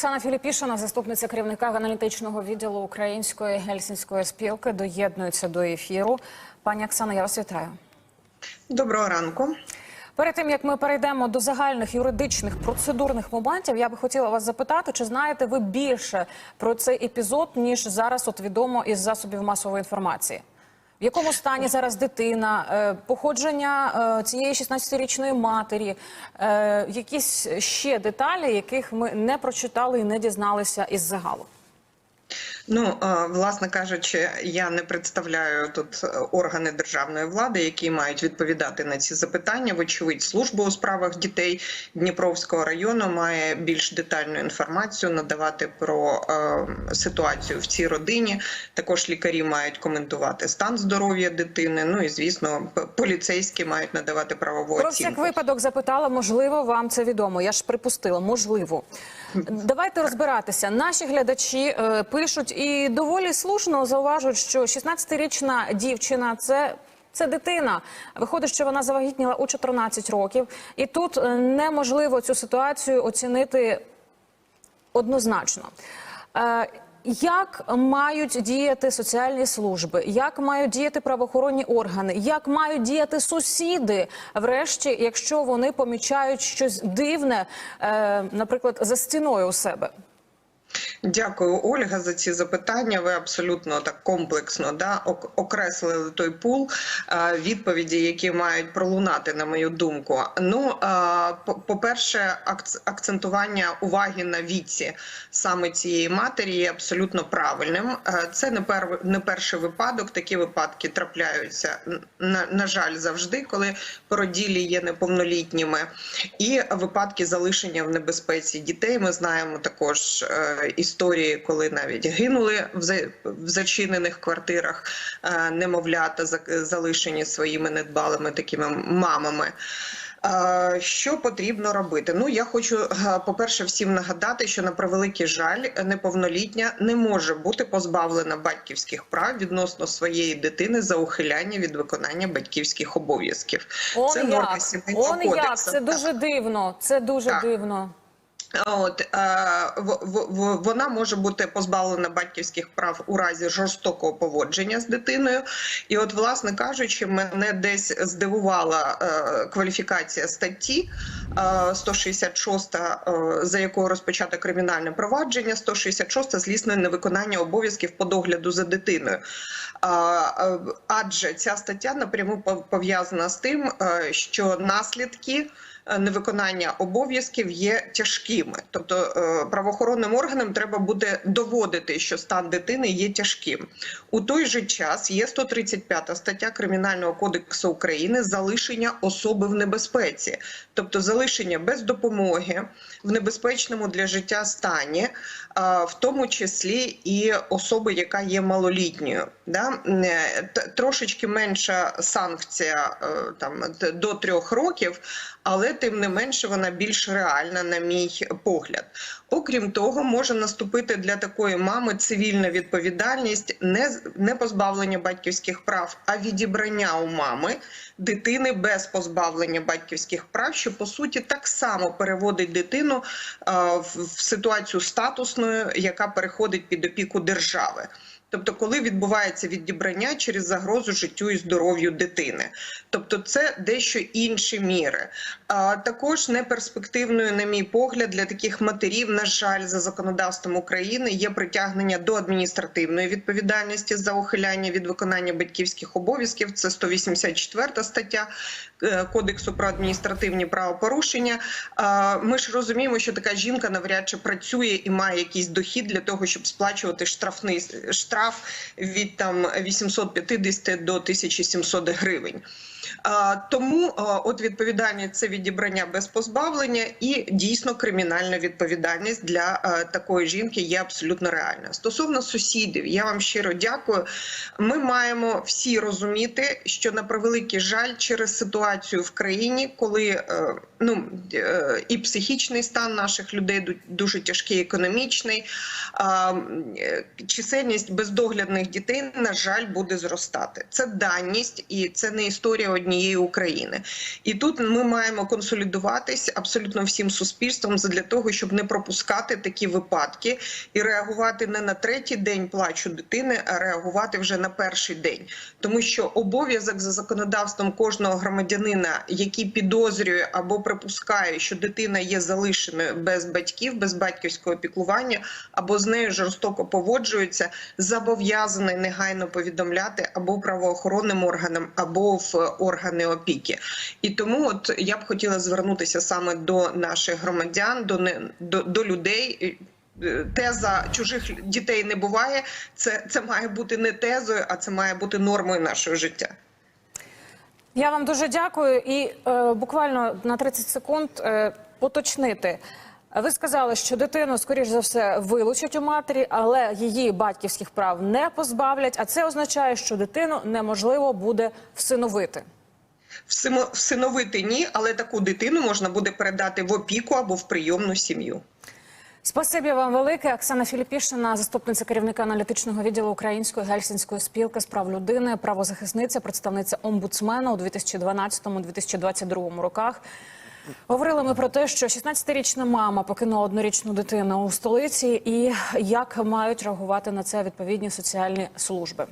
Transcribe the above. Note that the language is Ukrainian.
Оксана Філіпішина, заступниця керівника аналітичного відділу Української гельсінської спілки, доєднується до ефіру. Пані Оксана, я вас вітаю. Доброго ранку. Перед тим як ми перейдемо до загальних юридичних процедурних моментів, я би хотіла вас запитати, чи знаєте ви більше про цей епізод, ніж зараз от відомо із засобів масової інформації? В якому стані зараз дитина, е, походження е, цієї 16-річної матері, е, якісь ще деталі, яких ми не прочитали і не дізналися із загалу? Ну, е, власне кажучи, я не представляю тут органи державної влади, які мають відповідати на ці запитання. Вочевидь, служба у справах дітей Дніпровського району має більш детальну інформацію надавати про е, ситуацію в цій родині. Також лікарі мають коментувати стан здоров'я дитини. Ну і звісно, поліцейські мають надавати правову Про оцінку. всяк випадок запитала, можливо, вам це відомо. Я ж припустила, можливо. Давайте розбиратися. Наші глядачі е, пишуть і доволі слушно зауважують, що 16-річна дівчина це. Це дитина. Виходить, що вона завагітніла у 14 років, і тут е, неможливо цю ситуацію оцінити однозначно. Як мають діяти соціальні служби, як мають діяти правоохоронні органи, як мають діяти сусіди, врешті, якщо вони помічають щось дивне, е, наприклад, за стіною у себе? Дякую, Ольга, за ці запитання. Ви абсолютно так комплексно да окреслили той пул е, відповіді, які мають пролунати, на мою думку. Ну, е, по- по-перше, акцентування уваги на віці саме цієї матері є абсолютно правильним. Е, Це не пер перший випадок. Такі випадки трапляються на, на жаль завжди, коли породілі є неповнолітніми, і випадки залишення в небезпеці дітей. Ми знаємо також е, історії, коли навіть гинули в, за, в зачинених квартирах е, немовлята, за- залишені своїми недбалими такими мамами. Е, Що потрібно робити? Ну я хочу, е, по-перше, всім нагадати, що на превеликий жаль, неповнолітня не може бути позбавлена батьківських прав відносно своєї дитини за ухиляння від виконання батьківських обов'язків. Он Це норма сімейного он як, це дуже дивно. Це дуже Так. дивно. От е, вона може бути позбавлена батьківських прав у разі жорстокого поводження з дитиною. І, от, власне кажучи, мене десь здивувала е, кваліфікація статті е, 166, е, за якою розпочато кримінальне провадження, 166 злісне невиконання обов'язків по догляду за дитиною. Адже ця стаття напряму пов- пов'язана з тим, що наслідки невиконання обов'язків є тяжкими. Тобто е, правоохоронним органам треба буде доводити, що стан дитини є тяжким. У той же час є 135 стаття Кримінального кодексу України залишення особи в небезпеці, тобто залишення без допомоги в небезпечному для життя стані, в тому числі і особи, яка є малолітньою. Да? Е, Трошечки менша санкція е, там до трьох років, але тим не менше вона більш реальна, на мій погляд. Окрім того, може наступити для такої мами цивільна відповідальність не, не позбавлення батьківських прав, а відібрання у мами дитини без позбавлення батьківських прав, що по суті так само переводить дитину а, в, ситуацію статусної, яка переходить під опіку держави. Тобто, коли відбувається відібрання через загрозу життю і здоров'ю дитини, тобто це дещо інші міри. А також неперспективною, на мій погляд, для таких матерів, на жаль, за законодавством України є притягнення до адміністративної відповідальності за ухиляння від виконання батьківських обов'язків. Це 184 стаття Кодексу про адміністративні правопорушення. Ми ж розуміємо, що така жінка навряд чи працює і має якийсь дохід для того, щоб сплачувати штрафний штраф від там 850 до 1700 гривень. Тому от відповідальність це відібрання без позбавлення і дійсно кримінальна відповідальність для такої жінки є абсолютно реальна. Стосовно сусідів, я вам щиро дякую. Ми маємо всі розуміти, що на превеликий жаль, через ситуацію в країні, коли е, ну е, і психічний стан наших людей дуже тяжкий, економічний, е, чисельність бездоглядних дітей, на жаль, буде зростати. Це даність, і це не історія однієї України. І тут ми маємо консолідуватись абсолютно всім суспільством для того, щоб не пропускати такі випадки і реагувати не на третій день плачу дитини, а реагувати вже на перший день, тому що обов'язок за законодавством кожного громадянина, який підозрює або припускає, що дитина є залишеною без батьків, без батьківського піклування, або з нею жорстоко поводжуються, зобов'язаний негайно повідомляти або правоохоронним органам, або в органи опіки. І тому, от я б хотіла звернутися саме до наших громадян, до не до, до людей. Е, Теза чужих дітей не буває. Це, це має бути не тезою, а це має бути нормою нашого життя. Я вам дуже дякую. І е, буквально на 30 секунд е, поточнити. Ви сказали, що дитину, скоріш за все, вилучать у матері, але її батьківських прав не позбавлять. А це означає, що дитину неможливо буде всиновити. Всиновити ні, але таку дитину можна буде передати в опіку або в прийомну сім'ю. Спасибі вам велике. Оксана Філіпішина, заступниця керівника аналітичного відділу Української гельсінської спілки з прав людини, правозахисниця, представниця омбудсмена у 2012-2022 роках. Говорили ми про те, що 16-річна мама покинула однорічну дитину у столиці, і як мають реагувати на це відповідні соціальні служби.